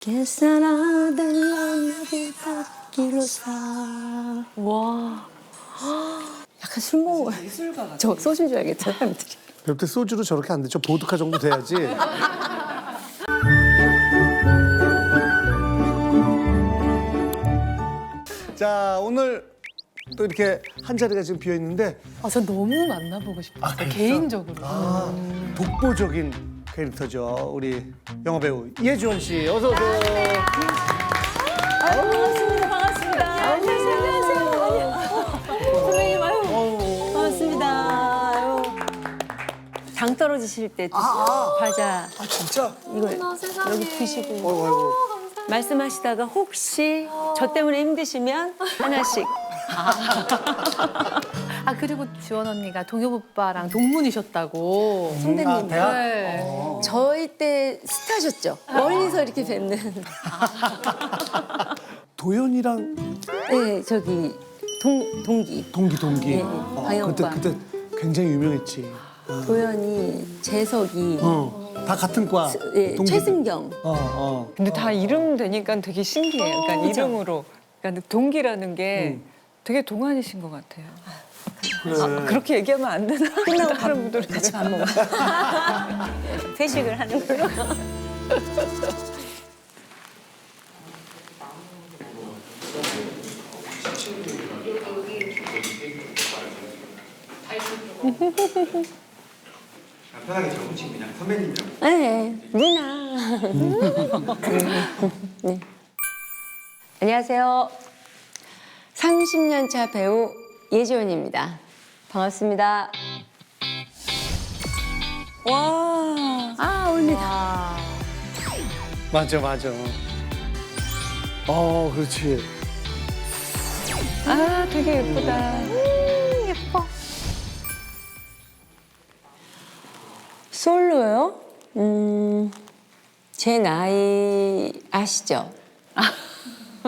계산하던 연락이 닿기로 사. 와. 약간 술 거야. 저 소주인 줄 알겠다, 사람들이. 그때 소주로 저렇게 안 되죠. 보드카 정도 돼야지. 자 오늘 또 이렇게 한 자리가 지금 비어 있는데 아, 저 너무 만나보고 싶어요. 개인적으로. 아, 독보적인 캐릭터죠. 우리 영화 배우 이혜주원 씨 어서 오세요. 반갑습니다, 반갑습니다. 안녕하세요, 안녕하세요. 선배님, 아유. 반갑습니다. 아유. 당 떨어지실 때 드시고 과자 아 진짜? 이걸 여기 드시고 어이구 어이구. 말씀하시다가 혹시 저 때문에 힘드시면 하나씩 아, 그리고 지원 언니가 동엽 오빠랑 동문이셨다고. 선배님 아, 대학? 네. 저희 때 스타셨죠? 멀리서 이렇게 뵙는 도연이랑 네 저기 동, 동기 동기 동기. 네, 어, 방영 그때 오빠. 그때 굉장히 유명했지. 도연이 재석이 어, 다 같은 과. 예, 동기들. 최승경 어, 어. 근데 다 이름 되니까 되게 신기해요. 그러니까 이름으로. 그러니까 동기라는 게 되게 동안이신 것 같아요. 그래. 그렇게 얘기하면 안 되나? 끝나고 밥, 다른 분들은 같이 밥 먹어 회식을 하는 걸로. 편하게 정우친 그냥 선배님이라고 네 누나. 네. 안녕하세요. 30년 차 배우 예지원입니다 반갑습니다 와. 아 옵니다 맞아 맞아. 어 그렇지. 아, 되게 예쁘다. 솔로요? 음, 제 나이 아시죠?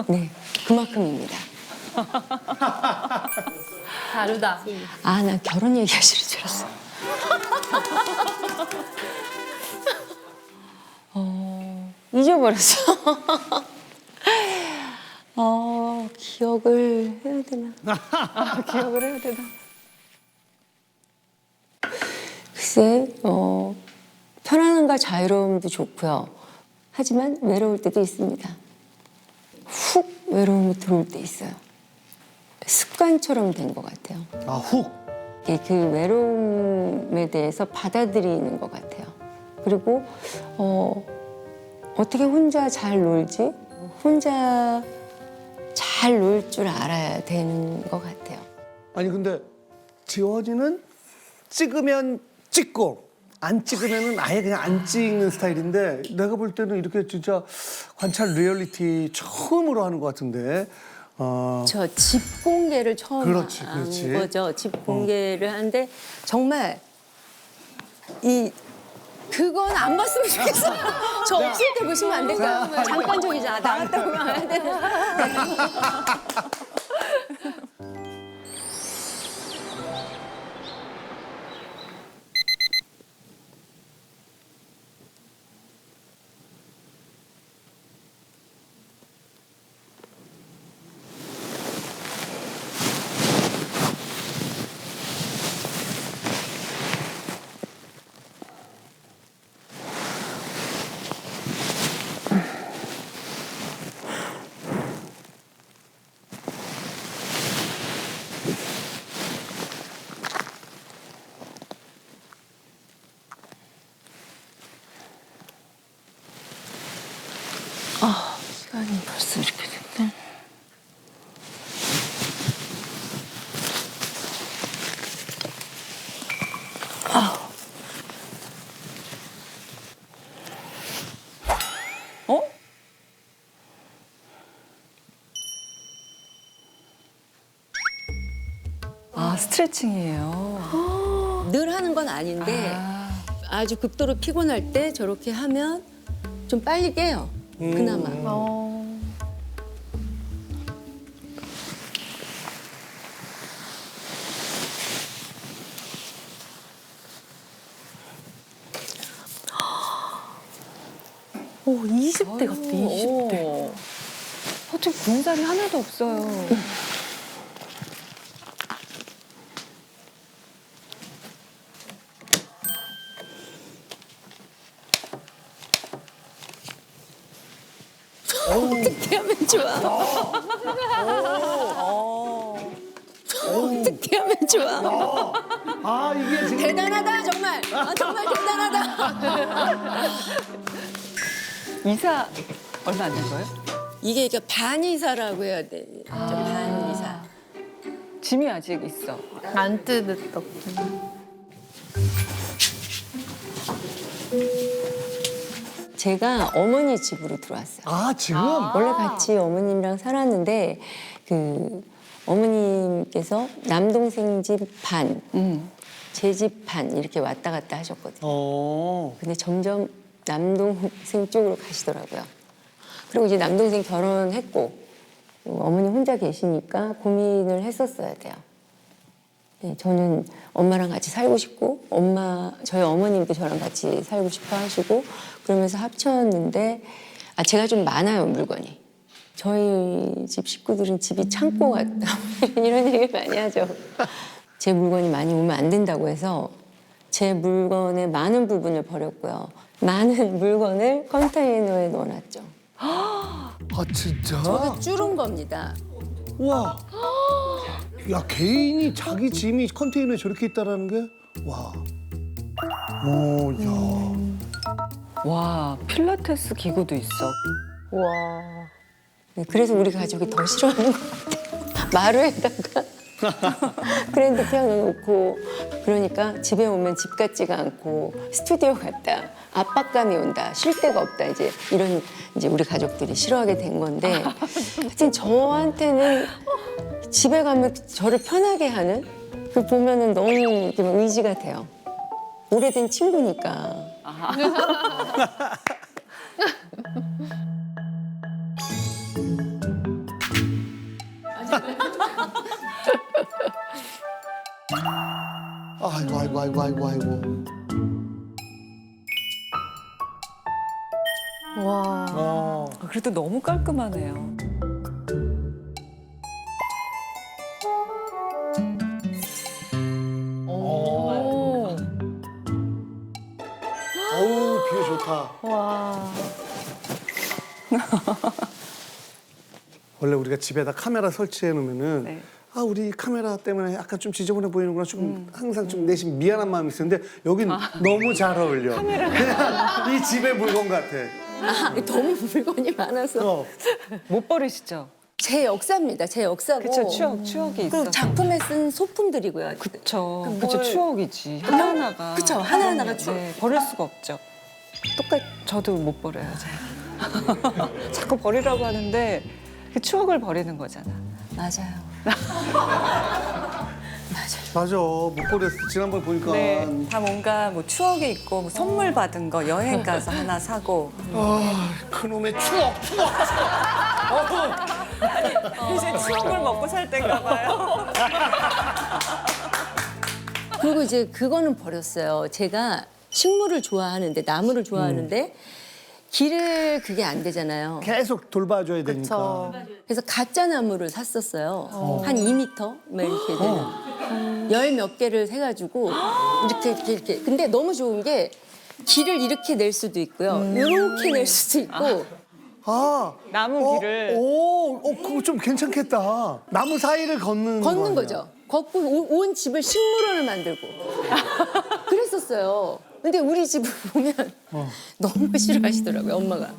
네, 그만큼입니다. 다르다. 아, 나 결혼 얘기하시는 줄 알았어. 어, 잊어버렸어. 어, 기억을 해야 되나? 기억을 해야 되나? 글쎄, 어, 편안함과 자유로움도 좋고요. 하지만 외로울 때도 있습니다. 훅 외로움이 들어올 때 있어요. 습관처럼 된 것 같아요. 아 훅. 그 외로움에 대해서 받아들이는 것 같아요. 그리고 어, 어떻게 혼자 잘 놀지? 혼자 잘 놀 줄 알아야 되는 것 같아요. 아니 근데 지원이는 찍으면 찍고 안 찍으면은 아예 그냥 안 찍는 스타일인데 내가 볼 때는 이렇게 진짜 관찰 리얼리티 처음으로 하는 것 같은데 어, 저 집 공개를 처음 그렇지, 한 그렇지. 거죠. 집 공개를 하는데 정말 이 그건 안 봤으면 좋겠어요. 저 없을 때 보시면 안 될까요? 잠깐 저기 자 나갔다 오면 해야 되는. 시간이 벌써 이렇게 됐네. 어? 아, 스트레칭이에요. 늘 하는 건 아닌데 아. 아주 극도로 피곤할 때 저렇게 하면 좀 빨리 깨요. 그나마. 어. 20대 20대 같아, 20대. 오. 어떻게 군살이 하나도 없어요. 어떻게 하면 좋아? 어떻게 하면 좋아? 아 이게 지금 대단하다 정말. 아, 정말 대단하다. 이사 얼마 안 된 거예요? 이게 이게 반이사라고 해야 돼. 반 이사. 짐이 아직 있어. 안 뜯었다. 제가 어머니 집으로 들어왔어요. 아 지금 원래 같이 어머님이랑 살았는데 그 어머님께서 남동생 집 반, 음. 제 집 반 이렇게 왔다 갔다 하셨거든요. 어 근데 점점 남동생 쪽으로 가시더라고요. 그리고 이제 남동생 결혼했고 어머니 혼자 계시니까 고민을 했었어야 돼요. 네, 저는 엄마랑 같이 살고 싶고 엄마 저희 어머님도 저랑 같이 살고 싶어 하시고 그러면서 합쳤는데 아 제가 좀 많아요 물건이. 저희 집 식구들은 집이 창고 같다 이런 얘기 많이 하죠. 제 물건이 많이 오면 안 된다고 해서 제 물건의 많은 부분을 버렸고요. 많은 물건을 컨테이너에 넣어놨죠. 아 진짜 저도 줄은 겁니다. 와. 야 개인이 자기 짐이 컨테이너에 저렇게 있다라는 게 와. 오, 야. 와 필라테스 기구도 있어. 네, 그래서 우리 가족이 더 싫어하는 것 같아요. 마루에다가 그랜드 피아노 놓고 그러니까 집에 오면 집 같지가 않고 스튜디오 같다. 압박감이 온다. 쉴 데가 없다. 이제 이런 이제 우리 가족들이 싫어하게 된 건데 하여튼 저한테는 집에 가면 저를 편하게 하는 그 보면은 너무 이렇게 막 의지가 돼요. 오래된 친구니까. 아이고 아이고 아이고 아이고 아이고. 와. 어. 아, 그래도 너무 깔끔하네요. 오. 어우 뷰 좋다. 와. 원래 우리가 집에다 카메라 설치해 놓으면은 네. 아 우리 카메라 때문에 약간 좀 지저분해 보이는구나 좀 항상 좀 내심 미안한 마음이 있었는데 여긴 너무 잘 어울려. 그냥 이 집의 물건 같아. 아, 너무 물건이 많아서. 어. 못 버리시죠? 제 역사입니다. 제 역사고. 그쵸 추억 추억이 그리고 있어. 작품에 쓴 소품들이고요. 그쵸 그 그쵸 뭘- 추억이지 하나하나가. 그쵸, 하나하나가 추억. 네, 버릴 수가 없죠. 똑같. 저도 못 버려요. 잘. 자꾸 버리라고 하는데 그 추억을 버리는 거잖아. 맞아요. 맞아. 못 버렸어. 지난번 보니까 네, 다 뭔가 뭐 추억이 있고 뭐 선물 받은 거 여행 가서 하나 사고. 아 그놈의 추억 추억. 이제 추억을 먹고 살 때인가 봐요. 그리고 이제 그거는 버렸어요. 제가 식물을 좋아하는데 나무를 좋아하는데 길을 그게 안 되잖아요. 계속 돌봐줘야 되니까 그래서 가짜 나무를 샀었어요. 한 2미터 막 이렇게 되는 열 몇 개를 세가지고 이렇게 이렇게 이렇게. 근데 너무 좋은 게 길을 이렇게 낼 수도 있고요. 이렇게 낼 수도 있고. 아 나무 어, 길을 오, 어, 그거 좀 괜찮겠다 나무 사이를 걷는 거 걷는 아니야? 거죠. 걷고 오- 온 집을 식물원을 만들고 그랬었어요. 근데 우리 집을 보면 너무 싫어하시더라고요, 엄마가.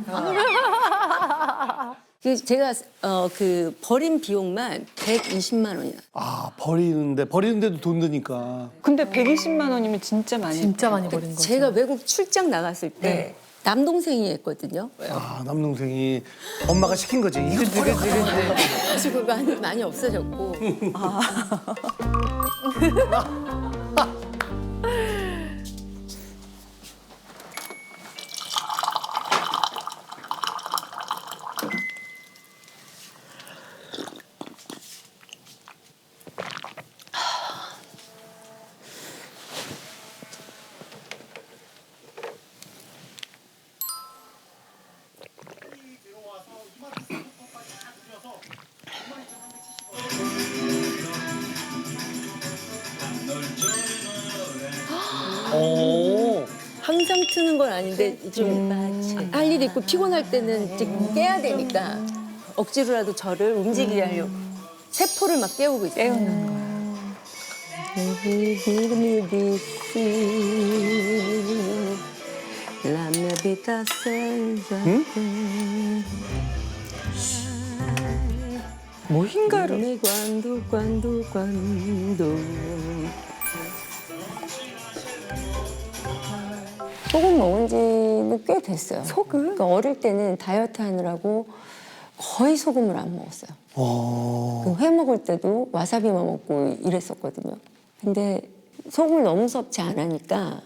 그 제가 어, 그 버린 비용만 120만 원이나. 아 버리는데 버리는데도 돈 드니까 근데 120만 원이면 진짜 많이 진짜 많이 버린 거죠. 제가 외국 출장 나갔을 때 남동생이 했거든요. 아 남동생이 엄마가 시킨 거지 이거 버려 그래서 많이 많이 없어졌고. 트는 건 아닌데 좀 할 일이 있고 피곤할 때는 이제 깨야 되니까 억지로라도 저를 움직이게 하려고 세포를 막 깨우고 있어요. 깨우는 거. 뭐인가를 cuando, cuando, cuando. 소금 먹은 지는 꽤 됐어요. 소금? 그러니까 어릴 때는 다이어트 하느라고 거의 소금을 안 먹었어요. 어. 그회 먹을 때도 와사비만 먹고 이랬었거든요. 근데 소금을 너무 섭취 안 하니까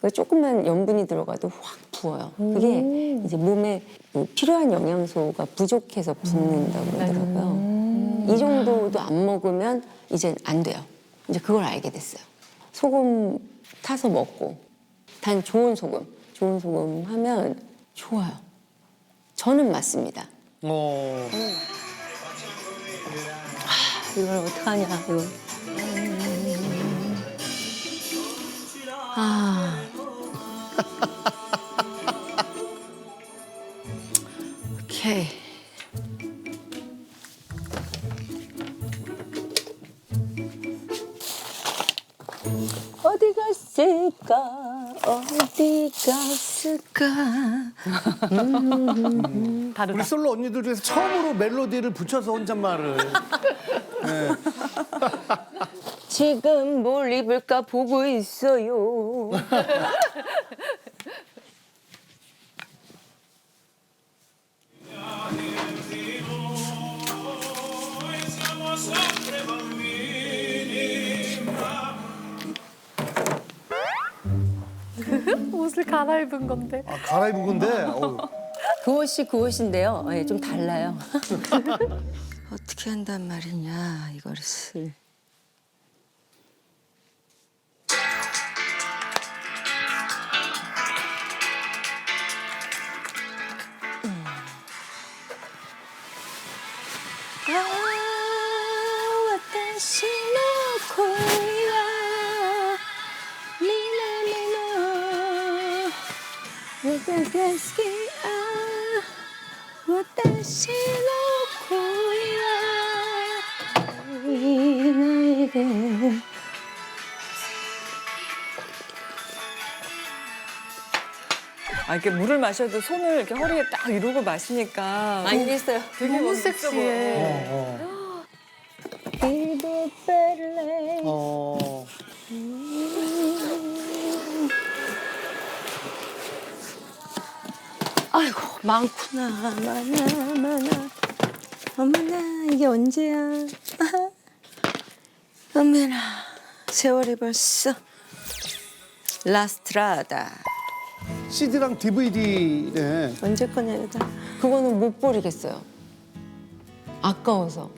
그 조금만 염분이 들어가도 확 부어요. 그게 이제 몸에 그 필요한 영양소가 부족해서 붓는다고 그러더라고요. 이 정도도 안 먹으면 이제 안 돼요. 이제 그걸 알게 됐어요. 소금 타서 먹고 단 좋은 소금, 좋은 소금 하면 좋아요. 저는 맞습니다. 어. 이걸 어떡하냐, 이거. 아. 오케이. 어디 갔을까? 어디 갔을까? 우리 솔로 언니들 중에서 처음으로 멜로디를 붙여서 혼잣말을. 네. 지금 뭘 입을까 보고 있어요. 옷을 갈아입은 건데. 아, 갈아입은 건데. 어우. 그 옷이 그 옷인데요. 예, 좀 달라요. 어떻게 한단 말이냐 이것을. 이렇게 물을 마셔도 손을 이렇게 허리에 딱 이러고 마시니까 많이 했어요. 되게 너무 섹시해. 어. Better 어. 아이고 많구나 많아 많아 어머나 이게 언제야 아하. 어머나 세월이 벌써 라스트라다 CD랑 DVD에 언제 거냐 이다 그거는 못 버리겠어요. 아까워서.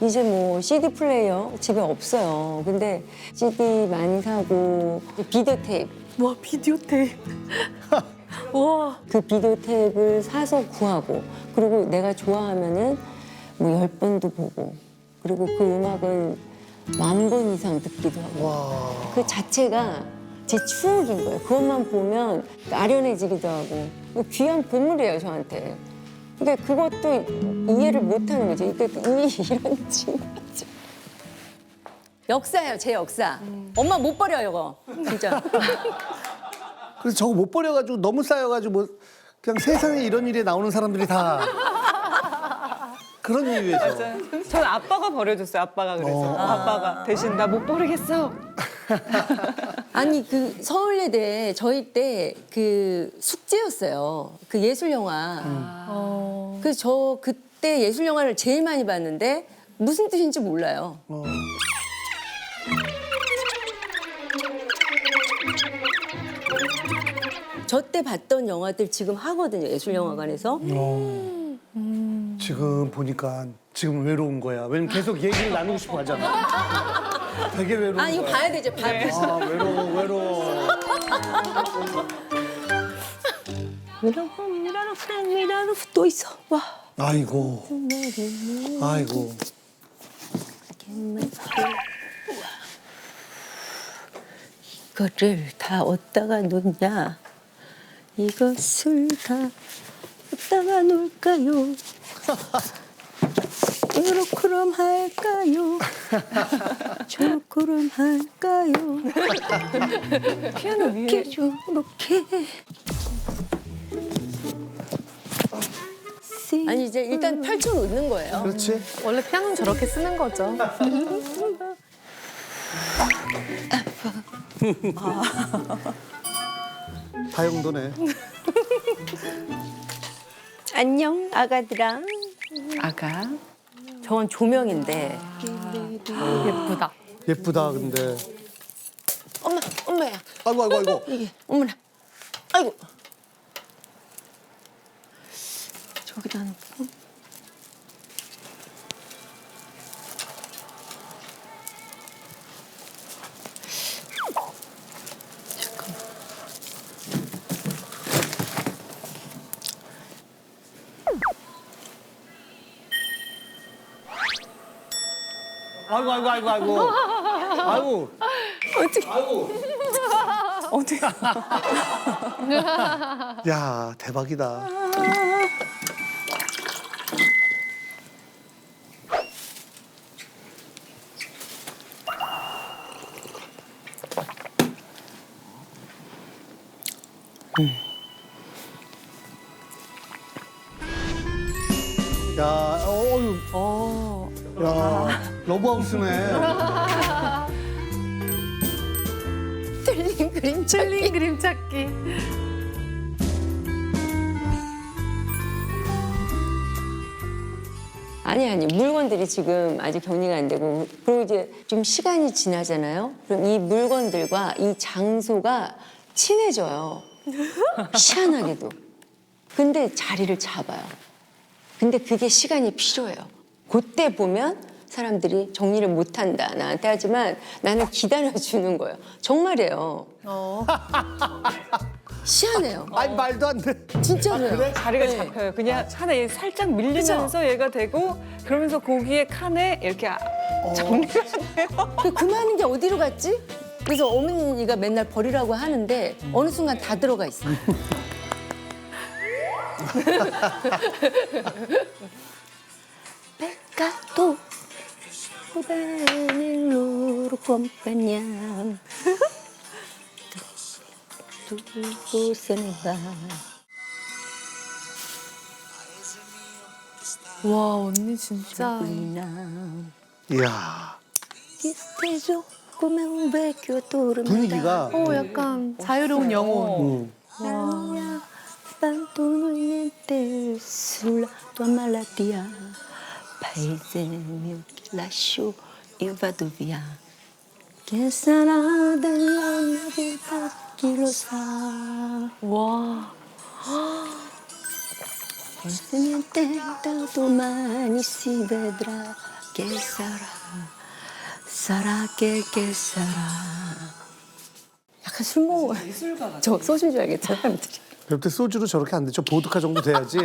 이제 뭐 CD 플레이어 집에 없어요. 근데 CD 많이 사고 비디오 테이프. 와 비디오 테이프. 와. 그 비디오 테이프를 사서 구하고 그리고 내가 좋아하면은 뭐 열 번도 보고 그리고 그 음악은 만번 이상 듣기도 하고. 와. 그 자체가 제 추억인 거예요. 그것만 보면 아련해지기도 하고 귀한 보물이에요 저한테. 그러니까 그것도 이해를 못하는 거지. 이게 이런지 맞아. 역사예요 제 역사. 엄마 못 버려 이거 진짜. 그래서 저거 못 버려가지고 너무 쌓여가지고 뭐 그냥 세상에 이런 일이 나오는 사람들이 다 그런 이유에서. 전 아빠가 버려줬어요 아빠가 그래서 어. 아빠가 대신 나 못 버리겠어 아니 그 서울예대 저희 때 그 숙제였어요. 그 예술 영화. 어. 그래서 저 그때 예술 영화를 제일 많이 봤는데 무슨 뜻인지 몰라요. 어. 저때 봤던 영화들 지금 하거든요. 예술 영화관에서. 어. 지금 보니까 지금 외로운 거야. 왜냐면 계속 얘기를 나누고 싶어 하잖아. 되게 외로운 아 이거. 봐야 되죠. 봐. 아 외로워 외로워. 미라노 미라노 미라노 또 있어. 와. 아이고 아이고. 이거를 다 어디다가 놓냐? 이것을 다 어디다가 놓을까요? 이렇게럼 할까요? 저렇게럼 할까요? 피아노 위에 이렇게 저렇게 아니 이제 일단 펼쳐 놓는 거예요. 그렇지? 원래 피아노는 저렇게 쓰는 거죠. 다용도네. 안녕 아가들아. 아가 저건 조명인데 예쁘다. 예쁘다 근데. 엄마 엄마야 아이고 아이고 아이고. 이게 어머나 아이고 저기다 놓고 아이고 아이고 아이고 아이고. 아이고. 어디? 야 대박이다. 야, 어유, 어. 야, 러브하우스네. 틀린 그림 틀린 그림 찾기. 아니 아니 물건들이 지금 아직 정리가 안 되고 그리고 이제 좀 시간이 지나잖아요. 그럼 이 물건들과 이 장소가 친해져요. 희한하게도. 근데 자리를 잡아요. 근데 그게 시간이 필요해요. 그때 보면 사람들이 정리를 못한다 나한테 하지만 나는 기다려주는 거예요. 정말이에요. 어. 희한해요. 아니 말도 안 돼. 진짜로요. 자리가 네. 잡혀요. 그냥 칸에 얘 살짝 밀리면서 얘가 되고 그러면서 거기에 칸에 이렇게 아- 정리가 돼요. 그 그만한 게 어디로 갔지? 그래서 어머니가 맨날 버리라고 하는데 어느 순간 다 들어가 있어. 요 loro compagnia tu se ne va 와 언니 진짜 이야 disteso come un vecchio 분위기가 어 약간 자유로운 영혼. 음. Non mi ha fatto niente sulla tua malattia. Paese mio, ti lascio e vado via. Che sarà della mia vita, chi lo sa. 와 E se niente da domani si vedrà. Che sarà, sarà che che sarà. 약간 술 먹어. 저 소주인 줄 알겠죠, 사람들이. 그때 소주로 저렇게 안 되죠. 보드카 정도 돼야지.